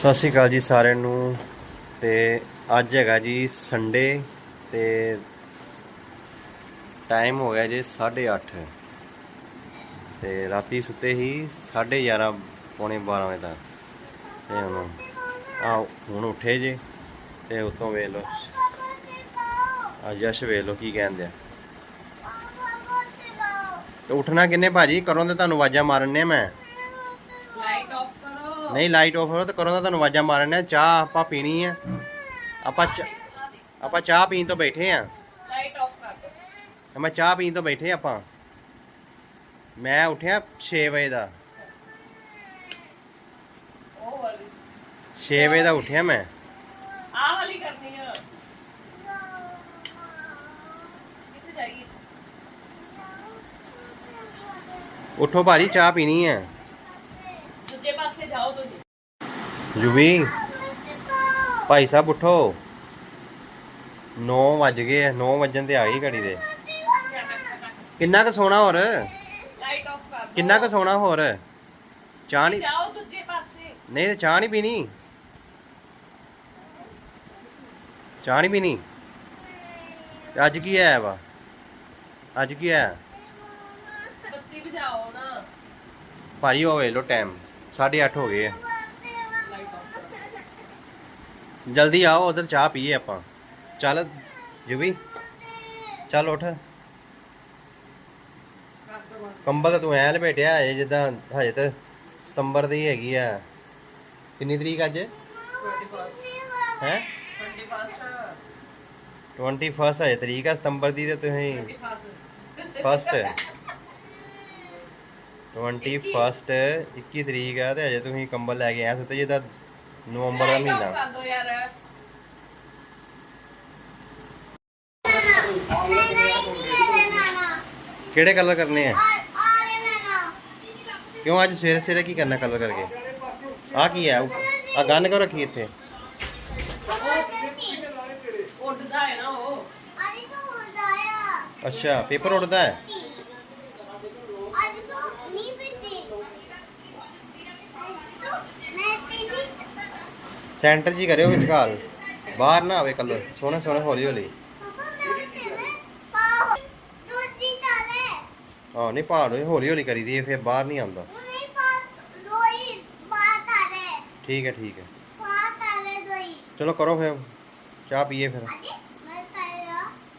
ਸਤਿ ਸ਼੍ਰੀ ਅਕਾਲ ਜੀ ਸਾਰਿਆਂ ਨੂੰ ਤੇ ਅੱਜ ਹੈਗਾ ਜੀ ਸੰਡੇ ਤੇ ਟਾਈਮ ਹੋ ਗਿਆ ਜੀ 8:30 ਤੇ ਰਾਤੀ ਸੁੱਤੇ ਹੀ 11:30 ਪੌਣੇ 12 ਵਜੇ ਤੱਕ। ਤੇ ਹੁਣ ਆ ਹੁਣ ਉੱਠੇ ਜੇ ਤੇ ਉਤੋਂ ਵੇਖ ਲਓ। ਆ ਜਸ਼ ਵੇਖ ਲਓ ਕੀ ਕਹਿੰਦੇ ਆ। ਤੇ ਉੱਠਣਾ ਕਿੰਨੇ ਭਾਜੀ? ਕਰੋ ਤੇ ਤੁਹਾਨੂੰ ਆਵਾਜ਼ਾਂ ਮਾਰਨੇ ਮੈਂ। ਨਹੀਂ ਲਾਈਟ ਆਫ ਕਰੋ ਤੇ ਕਰੋ ਤਾਂ ਤੁਹਾਨੂੰ ਆਵਾਜ਼ਾਂ ਮਾਰਨੇ ਆ ਚਾਹ ਆਪਾਂ ਪੀਣੀ ਆ। ਆਪਾਂ ਚ- ਆਪਾਂ ਚਾਹ ਪੀਣ ਤੋਂ ਬੈਠੇ ਆ। ਲਾਈਟ ਆਫ ਕਰ ਦੋ। ਮੈਂ ਚਾਹ ਪੀਣ ਤੋਂ ਬੈਠੇ ਆਪਾਂ। ਮੈਂ ਉੱਠਿਆ 6 ਵਜੇ ਦਾ। ਉਹ ਵਾਲੀ। 6 ਵਜੇ ਦਾ ਉੱਠਿਆ ਮੈਂ। ਆਹ ਵਾਲੀ ਕਰਨੀ ਆ। ਕਿੱਥੇ ਜਾਈਏ? ਉੱਠੋ ਭਾਜੀ ਚਾਹ ਪੀਣੀ ਆ ਦੂਜੇ ਪਾਸੇ ਜਾਓ ਤੁਸੀਂ ਯੂਵੀ ਭਾਈ ਸਾਹਿਬ ਉੱਠੋ। 9 ਵੱਜ ਗਏ ਆ 9 ਵੱਜਣ ਤੇ ਆ ਗਈ ਘੜੀ ਦੇ। ਕਿੰਨਾ ਕੁ ਸੋਣਾ ਹੋਰ? ਲਾਈਟ ਆਫ ਕਰ ਦੋ ਕਿੰਨਾ ਕੁ ਸੋਣਾ ਹੋਰ? ਚਾਹ ਨਹੀਂ ਜਾਓ ਦੂਜੇ ਪਾਸੇ। ਨਹੀਂ ਤੇ ਚਾਹ ਨਹੀਂ ਪੀਣੀ? ਚਾਹ ਨਹੀਂ ਪੀਣੀ? ਅੱਜ ਕੀ ਆਇਆ ਵਾ? ਅੱਜ ਕੀ ਆਇਆ? ਬੱਤੀ ਬੁਝਾਓ ਨਾ। ਭਾਜੀ ਉਹ ਵੇਖ ਲੋ ਟਾਈਮ 8:30 ਹੋ ਗਏ ਆ। ਜਲਦੀ ਆਓ, ਉਧਰ ਚਾਹ ਪੀਏ ਆਪਾਂ। ਚੱਲ ਜੁਵੀ ਚੱਲ ਉੱਠ। ਕੰਬਲ ਤਾਂ ਤੂੰ ਐ ਲਪੇਟਿਆ ਹਜੇ ਜਿੱਦਾਂ ਹਜੇ ਤਾਂ ਸਤੰਬਰ ਦੀ ਹੈਗੀ ਆ। ਕਿੰਨੀ ਤਰੀਕ ਅੱਜ? 21st ਹੈ? 21st 21 ਹਜੇ ਤਰੀਕ ਆ ਸਤੰਬਰ ਦੀ ਤੇ ਤੁਸੀਂ 21st ਫਸਟ 21st 21 ਤਰੀਕ ਆ ਤੇ ਅਜੇ ਤੁਸੀਂ ਕੰਬਲ ਲੈ ਕੇ ਆਏ ਸੁੱਤੇ ਜਿੱਦਾਂ ਨਵੰਬਰ ਦਾ Light off ਮਹੀਨਾ ਕਰ ਦੋ ਯਾਰ ਕਿਹੜੇ ਕਲਰ ਕਰਨੇ ਆ ਕਿਉਂ ਅੱਜ ਸਵੇਰੇ ਸਵੇਰੇ ਕੀ ਕਰਨਾ ਕਲਰ ਕਰਕੇ ਆ ਕੀ ਹੈ ਆ ਗੰਨ ਕਿਉਂ ਰੱਖੀ ਇੱਥੇ ਉੱਡਦਾ ਹੈ ਨਾ ਉਹ ਅੱਛਾ ਪੇਪਰ ਉੱਡਦਾ ਹੈ ਸੈਂਟਰ ਜੀ ਕਰਿਓ ਵਿਚਕਾਰ। ਬਾਹਰ ਨਾ ਆਵੇ ਕਲਰ ਸੋਹਣੇ ਸੋਹਣੇ ਹੌਲੀ ਹੌਲੀ। ਹਾਂ ਨਹੀਂ ਪਹਾੜ ਹੋਈ ਹੌਲੀ ਹੌਲੀ ਕਰੀਦੀ ਹੈ ਫਿਰ ਬਾਹਰ ਨਹੀਂ ਆਉਂਦਾ। ਠੀਕ ਹੈ ਠੀਕ ਹੈ। ਚਲੋ ਕਰੋ ਫਿਰ। ਚਾਹ ਪੀਏ ਫਿਰ।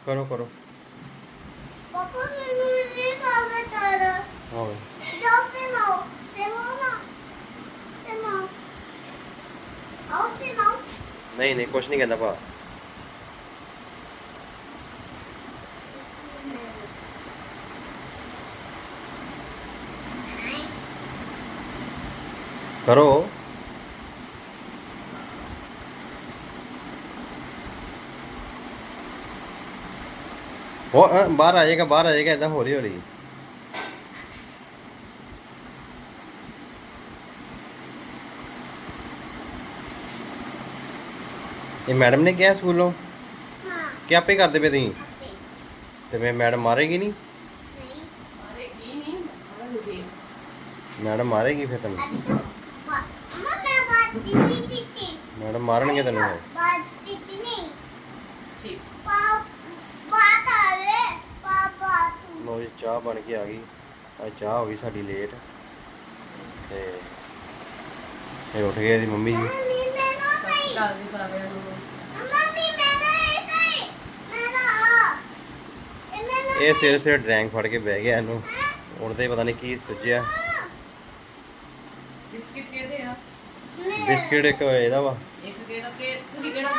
ਕਰੋ ਕਰੋ। ਪਾਪਾ ਮੈਨੂੰ ਇਹ ਕਾਵੇ ਕਰ। ਹਾਂ ਜਾਓ ਤੇ ਮਾਓ ਤੇ ਮਾਮਾ ਤੇ ਮਾਓ ਆਓ ਤੇ ਨਹੀਂ ਨਹੀਂ ਕੁਛ ਨਹੀਂ ਕਹਿੰਦਾ ਭਾ। ਕਰੋ। ਉਹ ਅ, ਬਾਹਰ ਆ ਜਾਏਗਾ ਬਾਹਰ ਆ ਜਾਏਗਾ ਇਦਾਂ ਹੌਲੀ ਹੌਲੀ ਇਹ ਮੈਡਮ ਨੇ ਕਿਹਾ ਸਕੂਲੋਂ? ਹਾਂ। ਕਿ ਆਪੇ ਕਰਦੇ ਪਏ ਤੁਸੀਂ? ਤੇ ਮੈਂ ਮੈਡਮ ਮਾਰੇਗੀ ਨਹੀਂ? ਕੀ ਨਹੀਂ ਮਾਰਾਂਗੇ ਮੈਡਮ ਮਾਰੇਗੀ ਫਿਰ ਤੈਨੂੰ? ਮੈਡਮ ਮਾਰਨਗੇ ਤੈਨੂੰ। ਬਾਤ ਦਿੱਤੀ ਨਹੀਂ। ਠੀਕ। ਪਾ ਬਾਤ ਆਵੇ ਪਾਪਾ ਤੂੰ। ਲੋ ਜੀ ਚਾਹ ਬਣ ਕੇ ਆ ਗਈ। ਅੱਜ ਚਾਹ ਹੋ ਗਈ ਸਾਡੀ ਲੇਟ। ਤੇ ਇਹ ਉੱਠ ਗਏ ਦੀ ਮੰਮੀ ਜੀ ਮੰਮੀ ਮੈਂ ਨਾ ਸਤਿ ਸ਼੍ਰੀ ਗਈ ਅਕਾਲ ਜੀ ਸਾਰਿਆਂ ਨੂੰ ਮੰਮੀ ਮੈਂ ਨਾ ਇਹ ਸਿਰ ਸਿਰ ਡਰੈਂਗ ਫੜ ਕੇ ਬਹਿ ਗਿਆ ਇਹਨੂੰ। ਉੱਠਦੇ ਪਤਾ ਨਹੀਂ ਕੀ ਸੁੱਜਿਆ ਬਿਸਕਿਟ ਕਿਹਦੇ ਆ? ਬਿਸਕਿਟ ਇੱਕ ਇਹਦਾ ਵਾ। ਇੱਕ ਕਿਹੜਾ ਤੁਸੀਂ ਕਿਹੜਾ?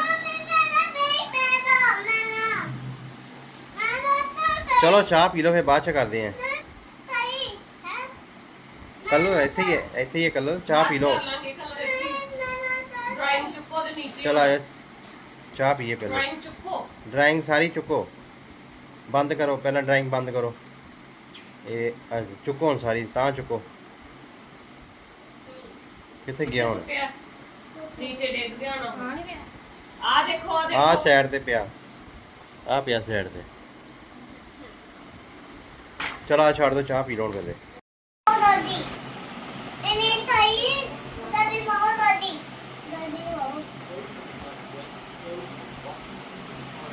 ਚਲੋ ਚਾਹ ਪੀ ਲਓ ਫਿਰ ਬਾਅਦ ਚ ਕਰਦੇ ਆਂ। ਕੱਲ ਇੱਥੇ ਹੀ ਹੈ ਇੱਥੇ ਹੀ ਹੈ ਕੱਲ। ਚਾਹ ਪੀ ਲਓ। ਚਲ ਆਜੋ ਚਾਹ ਪੀਏ ਪਹਿਲਾਂ। ਡਰਾਇੰਗ ਚੁੱਕੋ। ਡਰਾਇੰਗ ਸਾਰੀ ਚੁੱਕੋ। ਬੰਦ ਕਰੋ ਪਹਿਲਾਂ ਡਰਾਇੰਗ ਬੰਦ ਕਰੋ। ਇਹ ਚੁੱਕੋ ਹੁਣ ਸਾਰੀ ਤਾਂ ਚੁੱਕੋ। ਕਿੱਥੇ ਗਿਆ ਹੁਣ? ਸੁੱਟਿਆ। ਨੀਚੇ ਡਿੱਗ ਗਿਆ ਹੋਣਾ ਆ ਦੇਖੋ ਆ ਦੇਖੋ। ਆਹ ਸਾਈਡ ਤੇ ਪਿਆ। ਆਹ ਪਿਆ ਸਾਈਡ ਤੇ। ਚਲ ਆ ਛੱਡ ਦੋ ਚਾਹ ਪੀ ਲਓ ਹੁਣ ਪਹਿਲੇ ਦਾਦੀ ਇਹਨੇ ਸਹੀ ਦਾਦੀ ਬਹੁਤ ਦਾਦੀ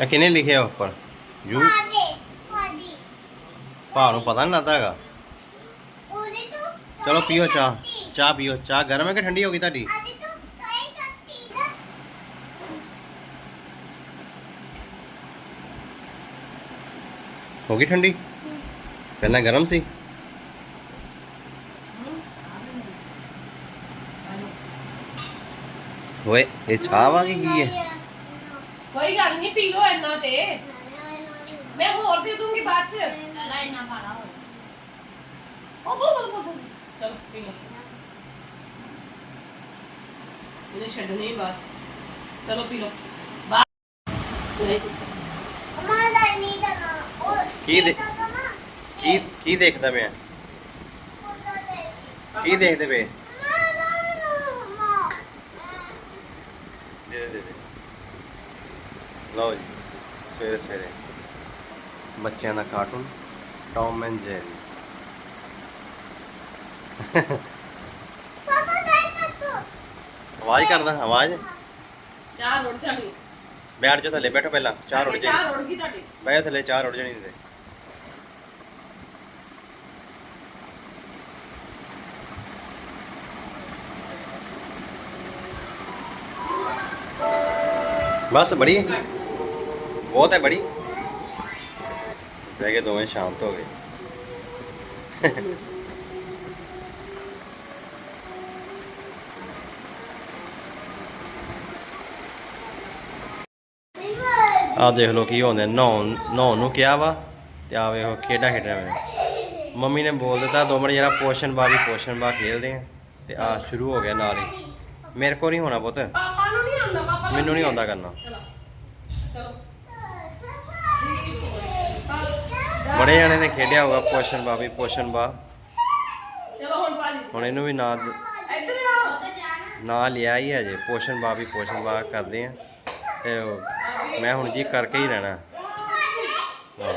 ਇਹ ਕਿਹਨੇ ਲਿਖਿਆ ਉੱਪਰ? ਯੂ? ਆਦੇ ਆਦੀ ਭਾ ਨੂੰ ਪਤਾ ਨਹੀਂ ਲੱਗਦਾ ਹੈਗਾ। ਚਲੋ ਪੀਓ ਚਾਹ। ਚਾਹ ਪੀਓ ਚਾਹ ਗਰਮ ਹੈ ਕਿ ਠੰਡੀ ਹੋ ਗਈ ਤੁਹਾਡੀ? ਹੋ ਗਈ ਠੰਡੀ? ਪਹਿਲਾਂ ਗਰਮ ਸੀ? ਓਏ ਇਹ ਚਾਹ ਵਾ ਕੀ ਹੈ? ਕੋਈ ਗੱਲ ਨਹੀਂ ਪੀ ਲੋ ਇੰਨਾ ਤੇ ਮੈਂ ਹੋਰ ਦੇ ਦੂੰਗੀ ਬਾਅਦ ਚ ਲੈ ਇੰਨਾ ਪਾਣਾ ਹੋ ਉਹ ਬੋ ਬੋ ਬੋ ਚਲੋ ਪੀ ਲੋ ਇਹਨੇ ਛੱਡਣੀ ਹੀ ਬਾਅਦ ਚ ਚਲੋ ਪੀ ਲੋ ਬਾਅਦ ਨਹੀਂ ਅਮਾ ਦਾ ਨਹੀਂ ਦਾ ਉਹ ਕੀ ਦੇ- ਦਾ ਨਾ ਕੀ ਕੀ ਦੇਖਦਾ ਪਿਆ ਉਹਦਾ ਦੇ ਕੀ ਦੇਖਦੇ ਪਏ ਮਾ ਦਾ ਨੂੰ ਮਾ ਦੇ ਦੇ ਦੇ ਦੇ ਲਓ ਜੀ ਸਵੇਰੇ ਸਵੇਰੇ। ਬੱਚਿਆਂ ਦਾ ਕਾਰਟੂਨ ਟੌਮ ਐਂਡ ਜੈਰੀ ਪਾਪਾ ਦਾਈ ਕੱਟੋ ਆਵਾਜ਼ ਕਰਦਾ ਆਵਾਜ਼। ਚਾਹ ਰੋੜ ਜਾਣੀ। ਬੈਠ ਜਾ ਥੱਲੇ ਬੈਠੋ ਪਹਿਲਾਂ ਚਾਹ ਰੁੜ ਚਾਹ ਜਾਣੀ। ਰੋੜ ਗਈ ਤੁਹਾਡੀ। ਬੈਠ ਥੱਲੇ ਚਾਹ ਰੁੜ ਜਾਣੀ ਤੇ ਬਸ ਬੜੀ ਬਹੁਤ ਹੈ ਬੜੀ। ਬਹਿ ਕੇ ਦੋਵੇਂ ਸ਼ਾਂਤ ਹੋ ਗਏ। ਆ ਦੇਖ ਲਓ ਕੀ ਹੁੰਦੇ ਨਹਾਉਣ ਨਹਾਉਣ ਨੂੰ ਕਿਹਾ ਵਾ ਤੇ ਆ ਵੇਖੋ ਖੇਡਾਂ ਖੇਡਣ ਵੇ ਮੰਮੀ ਨੇ ਬੋਲ ਦਿੱਤਾ ਦੋ ਮਿੰਟ ਜਿਹੜਾ ਪੋਸ਼ਨ ਬਾਰੀ ਪੋਸ਼ਨ ਬਾ ਖੇਲਦੇ ਆ ਤੇ ਆ ਸ਼ੁਰੂ ਹੋ ਗਿਆ ਨਾਲ ਹੀ। ਮੇਰੇ ਕੋਲ ਨਹੀਂ ਹੋਣਾ ਪੁੱਤ। ਪਾਪਾ ਨੂੰ ਨਹੀਂ ਆਉਂਦਾ ਪਾਪਾ ਮੈਨੂੰ ਨਹੀਂ ਆਉਂਦਾ ਕਰਨਾ। ਚਲੋ ਚਲੋ ਬੜੇ ਜਣੇ ਨੇ ਖੇਡਿਆ ਹੋਗਾ ਪੋਸ਼ਨ ਬਾ ਵੀ ਪੋਸ਼ਨ ਬਾ। ਚਲੋ ਹੁਣ ਪਾਜੀ ਹੁਣ ਇਹਨੂੰ ਵੀ ਨਾਂ ਇੱਧਰ ਜਾਣਾ ਨਾਂ ਲਿਆ ਹੀ ਹੈ ਜੇ ਪੋਸ਼ਨ ਬਾ ਵੀ ਪੋਸ਼ਨ ਬਾ ਕਰਦੇ ਆ। ਤੇ ਮੈਂ ਹੁਣ ਜੀ ਕਰਕੇ ਹੀ ਰਹਿਣਾ ਹਾਂ।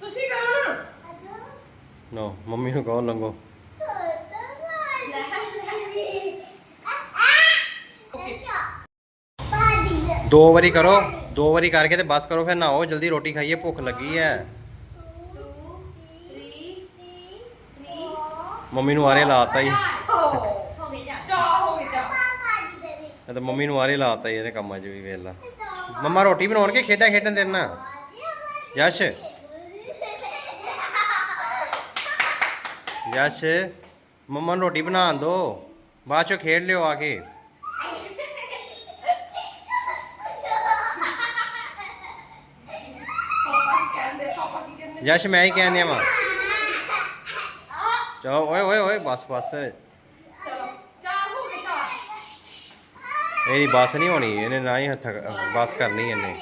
ਤੁਸੀਂ ਕਰੋ ਨਾ ਨੋ ਮੰਮੀ ਨੂੰ ਕਹੋ ਲੰਗੋ ਦੋ ਵਾਰੀ ਕਰੋ, ਦੋ ਵਾਰੀ ਕਰਕੇ ਤੇ ਬਸ ਕਰੋ, ਫਿਰ ਨਹਾਓ, ਜਲਦੀ ਰੋਟੀ ਖਾਈਏ, ਭੁੱਖ ਲੱਗੀ ਹੈ ਮੰਮੀ ਨੂੰ ਆਰੇ ਲਾਤਾ ਹੀ ਹੋ ਗਈ ਜਾ ਚਾਹ ਹੋ ਗਈ ਚਾਹ ਇਹ ਤਾਂ ਮੰਮੀ ਨੂੰ ਆਰੇ ਲਾਤਾ ਹੀ ਇਹਦੇ ਕੰਮਾਂ 'ਚ ਵੀ ਵੇਲਾ ਮੰਮਾ ਰੋਟੀ ਬਣਾਉਣ ਕੇ ਖੇਡਾਂ ਖੇਡਣ ਦੇਣਾ ਯਸ਼। ਯਸ਼ ਮੰਮਾ ਨੂੰ ਰੋਟੀ ਬਣਾ ਦੋ। ਬਾਅਦ ਚੋਂ ਖੇਡ ਲਿਓ ਆ ਕੇ। ਯਸ਼ ਮੈਂ ਹੀ ਕਹਿੰਨਿਆ ਵਾ। ਚਲੋ ਓਏ ਓਏ ਓਏ ਬਸ ਬਸ। ਇਹਦੀ ਬਸ ਨਹੀਂ ਹੋਣੀ ਇਹਨੇ ਨਾ ਹੀ ਹੱਥ ਬਸ ਕਰਨੀ ਇਹਨੇ।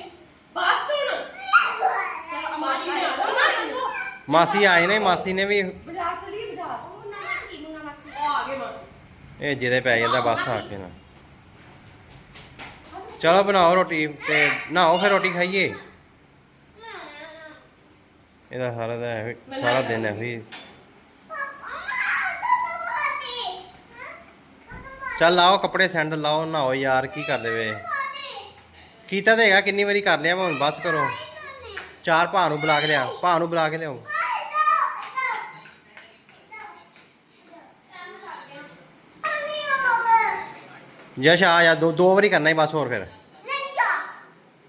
ਮਾਸੀ ਆਏ ਨੇ ਮਾਸੀ ਨੇ ਵੀ ਬਾਜ਼ਾਰ ਚਲੀਏ ਬਾਜ਼ਾਰ ਮੁੰਨਾ ਮਾਸੀ ਮੁੰਨਾ ਮਾਸੀ ਉਹ ਆ ਗਏ ਮਾਸੀ ਇਹ ਜਿਹਦੇ ਪੈ ਜਾਂਦਾ ਬਸ ਆ ਕੇ ਨਾ। ਚਲੋ ਬਣਾਓ ਰੋਟੀ ਤੇ ਨਹਾਓ ਫਿਰ ਰੋਟੀ ਖਾਈਏ। ਇਹਦਾ ਸਾਰਾ ਦਾ ਸਾਰਾ ਦਿਨ ਇਹੋ ਹੀ। ਚੱਲ ਲਾਓ ਕੱਪੜੇ ਸੈਂਡਲ ਲਾਓ, ਨਹਾਓ ਯਾਰ, ਕੀ ਕਰਦੇ ਵੇ ਕੀਤਾ ਤੇ ਹੈਗਾ, ਕਿੰਨੀ ਵਾਰੀ ਕਰ ਲਿਆ ਮੈਂ ਹੁਣ, ਬਸ ਕਰੋ। ਚਾਰ ਭਾ ਨੂੰ ਬੁਲਾ ਕੇ ਲਿਆ ਭਾ ਨੂੰ ਬੁਲਾ ਕੇ ਲਿਆਓ। ਯਸ਼ ਆ ਜਾ ਦੋ ਦੋ ਵਾਰੀ ਕਰਨਾ ਹੀ ਬਸ ਹੋਰ ਫਿਰ।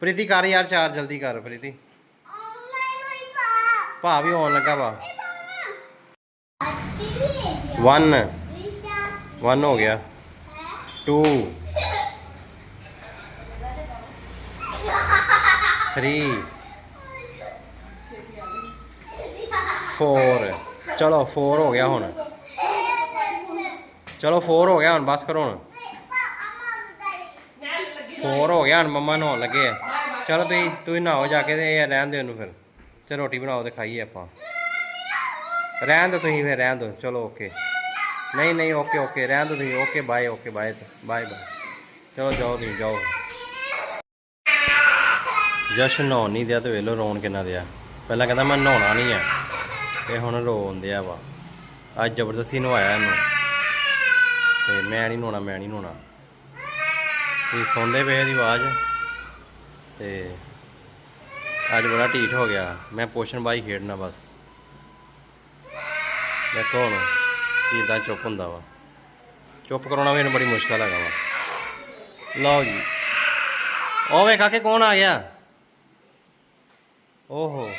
ਪ੍ਰੀਤੀ ਕਰ ਯਾਰ ਚਾਰ ਜਲਦੀ ਕਰ ਪ੍ਰੀਤੀ। ਭਾ। ਵੀ ਆਉਣ ਲੱਗਾ ਵਾ। 1 1 ਹੋ ਗਿਆ। 2 3 4 ਚਲੋ 4 ਹੋ ਗਿਆ ਹੁਣ। ਚਲੋ 4 ਹੋ ਗਿਆ ਹੁਣ ਬਸ ਕਰੋ ਹੁਣ। 4 ਹੋ ਗਿਆ ਹੁਣ ਮੰਮਾ ਨਹਾਉਣ ਲੱਗੇ ਆ। ਚਲੋ ਤੁਸੀਂ ਤੁਸੀਂ ਨਹਾਓ ਜਾ ਕੇ ਤੇ ਇਹ ਰਹਿਣ ਦਿਓ ਇਹਨੂੰ ਫਿਰ। ਤੇ ਰੋਟੀ ਬਣਾਓ ਤੇ ਖਾਈਏ ਆਪਾਂ। ਰਹਿਣ ਦਿਓ ਤੁਸੀਂ ਫਿਰ, ਰਹਿਣ ਦਿਓ। ਚਲੋ ਓਕੇ। ਨਹੀਂ ਨਹੀਂ, ਓਕੇ ਓਕੇ। ਰਹਿਣ ਦਿਓ ਤੁਸੀਂ। Okay, bye okay, bye bye bye. ਚਲੋ ਜਾਓ ਤੁਸੀਂ, ਜਾਓ। ਜਸ਼ਨ ਨਹਾਉਣ ਨਹੀਂ ਦਿਆ ਤੇ ਵੇਲੋ ਰੋਣ ਕਿੰਨਾ ਦਿਆ। ਪਹਿਲਾਂ ਕਹਿੰਦਾ ਮੈਂ ਨਹਾਉਣਾ ਨਹੀਂ ਆ। ਤੇ ਹੁਣ ਰੋਣ ਦਿਆ ਵਾ। ਅੱਜ ਜ਼ਬਰਦਸਤੀ ਨਹਾਇਆ ਇਹਨੂੰ। ਤੇ ਮੈਂ ਨਹੀਂ ਨਹਾਉਣਾ, ਮੈਂ ਨਹੀਂ ਨਹਾਉਣਾ। ਤੇ ਸੌਂਦੇ ਪਏ ਦੀ ਆਵਾਜ਼। ਤੇ ਅੱਜ ਬੜਾ ਢੀਠ ਹੋ ਗਿਆ। ਮੈਂ ਪੋਸ਼ਨ ਬਾਈ ਖੇਡਣਾ ਬਸ। ਦੇਖੋ ਹੁਣ ਕਿਦਾਂ ਚੁੱਪ ਹੁੰਦਾ ਵਾ। ਚੁੱਪ ਕਰਾਉਣਾ ਵੀ ਇਹਨੂੰ ਬੜੀ ਮੁਸ਼ਕਲ ਹੈਗਾ ਵਾ। ਲਓ ਜੀ। ਉਹ ਵੇ ਕਾਕੇ ਕੌਣ ਆ ਗਿਆ? ਓਹੋ।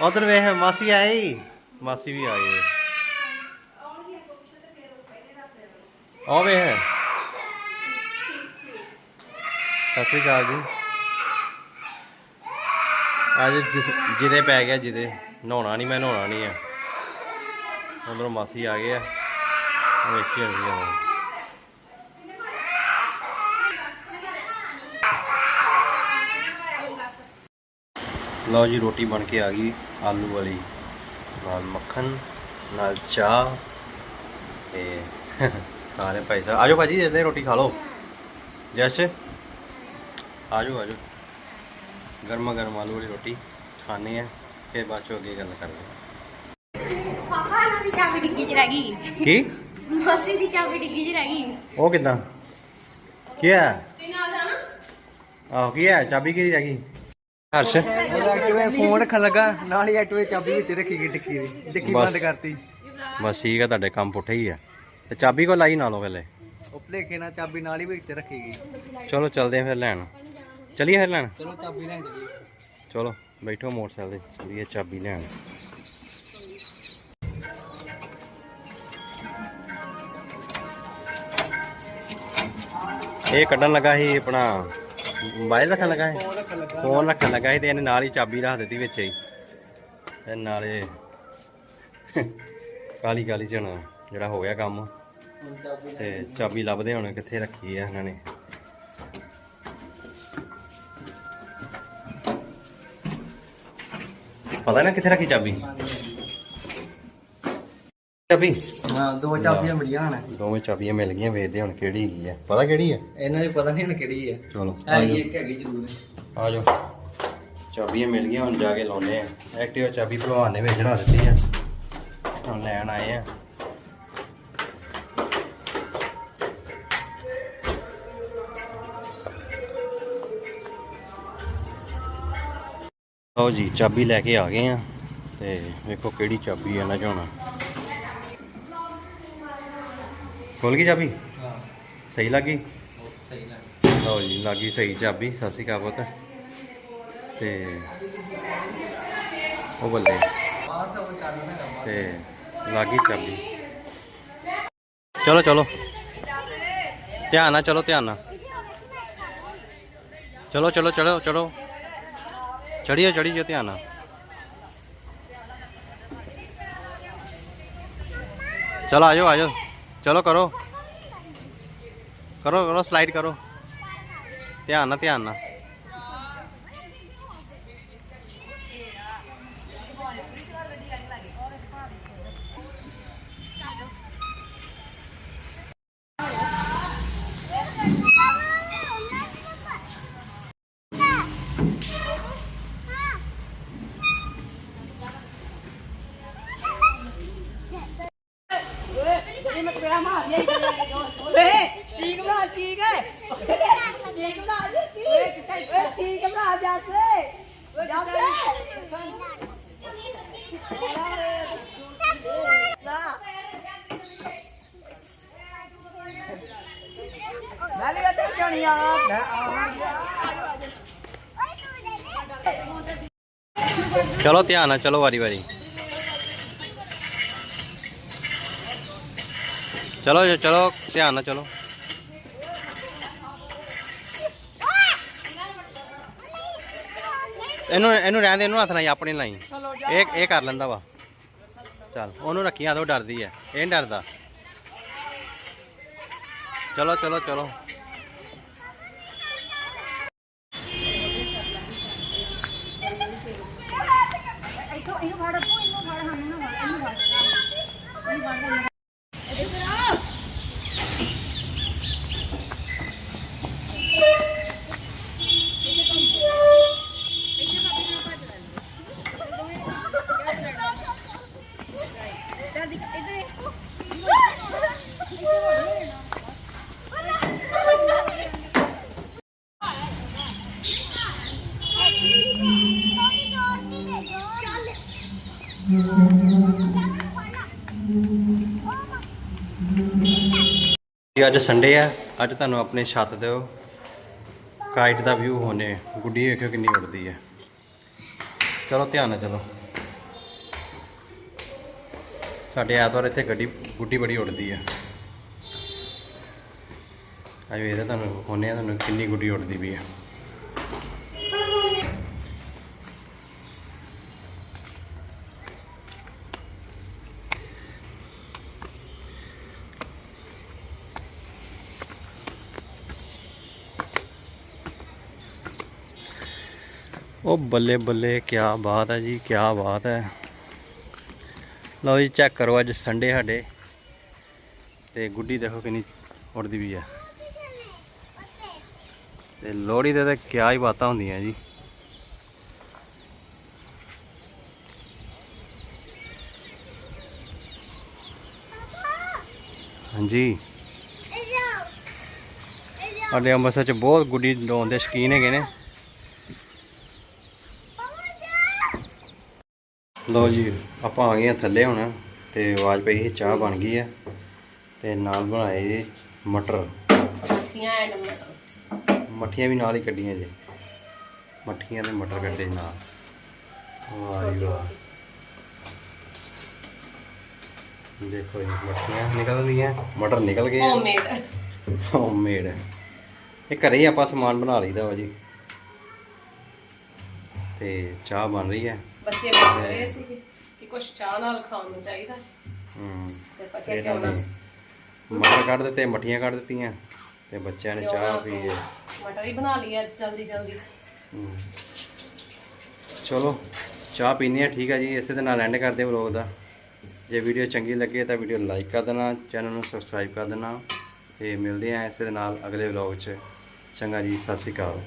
ਉਧਰ ਵੇਖ, ਮਾਸੀ ਆਈ? ਮਾਸੀ ਵੀ ਆਈ ਹੈ ਉਹ ਵੇਖ। ਸਤਿ ਸ਼੍ਰੀ ਅਕਾਲ ਜੀ। ਅੱਜ ਜਿਹਦੇ ਪੈ ਗਿਆ ਜਿਹਦੇ ਨਹਾਉਣਾ ਨਹੀਂ, ਮੈਂ ਨਹਾਉਣਾ ਨਹੀਂ ਆ। ਉਧਰੋਂ ਮਾਸੀ ਆ ਗਏ ਆ। ਵੇਖੀ ਹੁੰਦੀ ਆ ਲਓ ਜੀ, ਰੋਟੀ ਬਣ ਕੇ ਆ ਗਈ ਆਲੂ ਵਾਲੀ। ਨਾਲ ਮੱਖਣ, ਨਾਲ ਚਾਹ ਤੇ ਖਾ ਰਹੇ ਭਾਈ ਸਾਹਿਬ। ਆਜੋ ਭਾਜੀ ਇੱਥੇ ਰੋਟੀ ਖਾ ਲਓ। ਜੈਸ਼? ਆਜੋ ਆਜੋ। ਗਰਮਾ ਗਰਮ ਆਲੂ ਵਾਲੀ ਰੋਟੀ ਖਾਣੇ ਆ ਫਿਰ ਬਾਅਦ ਚੋਂ ਅੱਗੇ ਗੱਲ ਕਰਦੇ ਹਾਂ। ਪਾਪਾ ਨਾਲ ਦੀ ਚਾਬੀ ਡਿੱਗੀ ਚ ਰਹਿ ਗਈ। ਕੀ? ਮਾਸੀ ਦੀ ਚਾਬੀ ਡਿੱਗੀ ਚ ਰਹਿ ਗਈ। ਉਹ ਕਿਦਾਂ? ਕੀ ਆਹ ਕੀ ਹੈ ਚਾਬੀ ਕਿਹਦੀ ਰਹਿ ਗਈ? ਹਰਸ਼? ਐਕਟਿਵੇ ਫੋਨ ਰੱਖਣ ਲੱਗਾ ਨਾਲ ਹੀ ਐਕਟਿਵੇ ਚਾਬੀ ਵਿੱਚ ਰੱਖੀ ਗਈ ਦੀ ਟਿੱਕੀ ਬਸ। ਬੰਦ ਕਰਤੀ। ਬਸ ਠੀਕ ਹੈ ਤੁਹਾਡੇ ਕੰਮ ਪੁੱਠੇ ਹੀ ਆ। ਤੇ ਚਾਬੀ ਕੋ ਲਾਈ ਨਾਲੋਂ ਪਹਿਲੇ? ਉਹ ਭਲੇਖੇ ਨਾਲ ਚਾਬੀ ਨਾਲ ਹੀ ਵਿੱਚ ਰੱਖੀ ਗਈ। ਚਲੋ ਚੱਲਦੇ ਆ ਫਿਰ ਲੈਣ। ਚਲੀਏ ਫਿਰ ਲੈਣ? ਚਲੋ ਚਾਬੀ ਲੈ ਜੀ ਚਲੋ ਬੈਠੋ ਮੋਟਰਸਾਈਕਲ ਤੇ ਚਲੀਏ ਚਾਬੀ ਲੈਣ। ਇਹ ਕੱਢਣ ਲੱਗਾ ਸੀ ਆਪਣਾ ਮੋਬਾਈਲ ਰੱਖਣ ਲੱਗਾ ਸੀ? ਫੋਨ ਰੱਖਣ ਲੱਗਾ ਸੀ ਤੇ ਇਹਨੇ ਨਾਲ ਹੀ ਚਾਬੀ ਰੱਖ ਦਿੱਤੀ ਵਿੱਚ ਹੀ। ਤੇ ਨਾਲੇ ਕਾਲੀ ਕਾਲੀ ਹੁਣ ਜਿਹੜਾ ਹੋ ਗਿਆ ਕੰਮ ਤੇ ਚਾਬੀ ਲੱਭਦੇ ਹੁਣ ਕਿੱਥੇ ਰੱਖੀ ਆ ਇਹਨਾਂ ਨੇ। ਪਤਾ ਨਾ ਕਿੱਥੇ ਰੱਖੀ ਚਾਬੀ? ਚਾਬੀ? ਹਾਂ ਦੋ ਚਾਬੀਆਂ ਮਿਲੀਆਂ ਹਨ ਦੋਵੇਂ ਚਾਬੀਆਂ ਮਿਲ ਗਈਆਂ ਵੇਖਦੇ ਹੁਣ ਕਿਹੜੀ ਹੈਗੀ ਆ। ਪਤਾ ਕਿਹੜੀ ਆ? ਇਹਨਾਂ ਨੂੰ ਪਤਾ ਨਹੀਂ ਹੁਣ ਕਿਹੜੀ ਹੈ ਚਲੋ ਹੈਗੀ ਇੱਕ ਹੈਗੀ ਜ਼ਰੂਰ। ਆ ਜਾਓ। ਚਾਬੀਆਂ ਮਿਲ ਗਈਆਂ ਹੁਣ ਜਾ ਕੇ ਲਾਉਨੇ ਆ। ਐਕਟਿਵਾ ਚਾਬੀ ਭਲਵਾਨ ਨੇ ਵਿੱਚ ਚੜਾ ਦਿੱਤੀ ਆ। ਹੁਣ ਲੈਣ ਆਏ ਆ। ਲਓ ਜੀ ਚਾਬੀ ਲੈ ਕੇ ਆ ਗਏ ਆ ਤੇ ਵੇਖੋ ਕਿਹੜੀ ਚਾਬੀ ਆ ਨਾ ਚਾਉਣਾ ਖੁੱਲ ਗਈ ਚਾਬੀ? ਹਾਂ। ਸਹੀ ਲੱਗੀ? ਸਹੀ ਲੱਗ। ਲਓ ਜੀ ਲੱਗੀ ਸਹੀ ਚਾਬੀ ਸਤਿ ਸ਼੍ਰੀ ਅਕਾਲ ਪੁੱਤ। ਤੇ ਉਹ ਬੱਲੇ। ਤੇ ਲੱਗੀ ਚਾਬੀ। ਚਲੋ ਚਲੋ। ਧਿਆਨ ਨਾਲ ਚਲੋ ਧਿਆਨ ਨਾਲ। ਚਲੋ ਚਲੋ ਚਲੋ ਚਲੋ। ਚੜੀਓ ਚੜੀਓ ਧਿਆਨ ਨਾਲ ਚਲੋ ਆਜੋ ਆਜੋ ਚਲੋ ਕਰੋ ਕਰੋ ਕਰੋ ਸਲਾਈਡ ਕਰੋ ਧਿਆਨ ਨਾਲ ਧਿਆਨ ਨਾਲ ਠੀਕ ਬਣਾ ਠੀਕ ਹੈ ਠੀਕ ਬਣਾ ਜੀ ਠੀਕ ਓਏ ਠੀਕ ਬਣਾ ਜਾਤੇ ਜਾਤੇ ਨਾ ਮੈਂ ਲਿਆ ਤੇ ਜਾਣੀ ਆ ਮੈਂ ਚਲੋ ਧਿਆਨ ਨਾਲ ਚਲੋ ਵਾਰੀ ਵਾਰੀ। ਚਲੋ ਜੀ, ਚਲੋ ਧਿਆਨ ਨਾਲ ਚਲੋ। ਇਹਨੂੰ ਇਹਨੂੰ ਰਹਿਣ ਦੇ ਇਹਨੂੰ ਹੱਥ ਨਾਲ ਆਪਣੀ ਲਾਈ ਇਹ ਇਹ ਕਰ ਲੈਂਦਾ ਵਾ। ਚੱਲ ਉਹਨੂੰ ਰੱਖੀਆਂ ਦੋ ਡਰਦੀ ਐ ਇਹ ਨੀ ਡਰਦਾ। ਚਲੋ ਚਲੋ ਚਲੋ। ਇਹਨੂੰ ਫੜ ਤੂੰ ਇਹਨੂੰ ਫੜ ਹਾਂ ਇਹਨੂੰ ਫੜ ਇਹਨੂੰ ਫੜ ਇਹਨੂੰ ਫੜ ਜੀ, ਅੱਜ ਸੰਡੇ ਆ। ਅੱਜ ਤੁਹਾਨੂੰ ਆਪਣੇ ਛੱਤ ਦੇ ਕਾਈਟ ਦਾ ਵਿਊ ਹੋਣੇ। ਗੁੱਡੀ ਵੇਖਿਓ ਕਿੰਨੀ ਉੱਡਦੀ ਹੈ ਚਲੋ, ਧਿਆਨ ਨਾਲ ਚਲੋ। ਸਾਡੇ ਐਤਵਾਰ ਇੱਥੇ ਗੱਡੀ, ਗੁੱਡੀ ਬੜੀ ਉੱਡਦੀ ਹੈ ਅੱਜ ਵੇਖਦਾ ਤੁਹਾਨੂੰ ਹੋਣੇ ਤੁਹਾਨੂੰ ਕਿੰਨੀ ਗੁੱਡੀ ਉੱਡਦੀ ਵੀ ਹੈ ਉਹ ਬੱਲੇ ਬੱਲੇ ਕੀ ਬਾਤ ਹੈ ਜੀ ਕੀ ਬਾਤ ਹੈ। ਲਓ ਜੀ ਚੈੱਕ ਕਰੋ ਅੱਜ ਸੰਡੇ ਸਾਡੇ। ਤੇ ਗੁੱਡੀ ਦੇਖੋ ਕਿੰਨੀ ਉੱਡਦੀ ਵੀ ਹੈ। ਤੇ ਲੋਹੜੀ ਦੇ ਤਾਂ ਕਿਆ ਹੀ ਬਾਤਾਂ ਹੁੰਦੀਆਂ ਜੀ। ਹਾਂਜੀ। ਸਾਡੇ ਅੰਮ੍ਰਿਤਸਰ ਚ ਬਹੁਤ ਗੁੱਡੀ ਲਾਉਣ ਦੇ ਸ਼ੌਕੀਨ ਹੈਗੇ ਨੇ। ਲਓ ਜੀ ਆਪਾਂ ਆ ਗਏ ਹਾਂ ਥੱਲੇ ਹੁਣ ਤੇ ਆਵਾਜ਼ ਪਈ ਸੀ ਚਾਹ ਬਣ ਗਈ ਹੈ ਤੇ ਨਾਲ ਬਣਾਏ ਮਟਰ। ਮੱਠੀਆਂ ਐਂਡ ਮਟਰ। ਮੱਠੀਆਂ ਵੀ ਨਾਲ ਹੀ ਕੱਢੀਆਂ ਜੀ। ਮੱਠੀਆਂ ਤੇ ਮਟਰ ਕੱਢੇ ਨਾਲ। ਵਾਹ ਜੀ ਵਾਹ। ਦੇਖੋ ਜੀ ਮੱਠੀਆਂ ਨਿਕਲ ਰਹੀਆਂ ਮਟਰ ਨਿਕਲ ਗਏ ਆ। ਹੋਮਮੇਡ ਹੋਮਮੇਡ ਇਹ ਘਰੇ ਹੀ ਆਪਾਂ ਸਮਾਨ ਬਣਾ ਲਈਦਾ ਵਾ ਜੀ। ਤੇ ਚਾਹ ਬਣ ਰਹੀ ਹੈ। ਬੱਚੇ ਬੋਲ ਰਹੇ ਸੀ ਕਿ ਕੁਝ ਚਾਹ ਨਾਲ ਖਾਣ ਨੂੰ ਚਾਹੀਦਾ। ਹੂੰ ਤੇ ਕਿਹਾ ਕਿਉਂ ਨਾ ਮਟਰ ਕੱਢ ਦਿੱਤੇ ਮੱਠੀਆਂ ਕੱਢ ਦਿੱਤੀਆਂ ਤੇ ਬੱਚਿਆਂ ਨੇ ਚਾਹ ਪੀ ਹੈ ਮਟਰ ਹੀ ਬਣਾ ਲਈ ਅੱਜ ਜਲਦੀ ਜਲਦੀ। ਚਲੋ ਚਾਹ ਪੀਣੀ ਹੈ ਠੀਕ ਹੈ ਜੀ ਇਸੇ ਦੇ ਨਾਲ ਐਂਡ ਕਰਦੇ ਵਲੋਗ ਦਾ। ਜੇ ਵੀਡੀਓ ਚੰਗੀ ਲੱਗੇ ਤਾਂ ਵੀਡੀਓ ਲਾਈਕ ਕਰ ਦੇਣਾ ਚੈਨਲ ਨੂੰ ਸਬਸਕ੍ਰਾਈਬ ਕਰ ਦੇਣਾ ਤੇ ਮਿਲਦੇ ਹਾਂ ਇਸੇ ਦੇ ਨਾਲ ਅਗਲੇ ਵਲੋਗ 'ਚ। ਚੰਗਾ ਜੀ ਸਤਿ ਸ਼੍ਰੀ ਅਕਾਲ।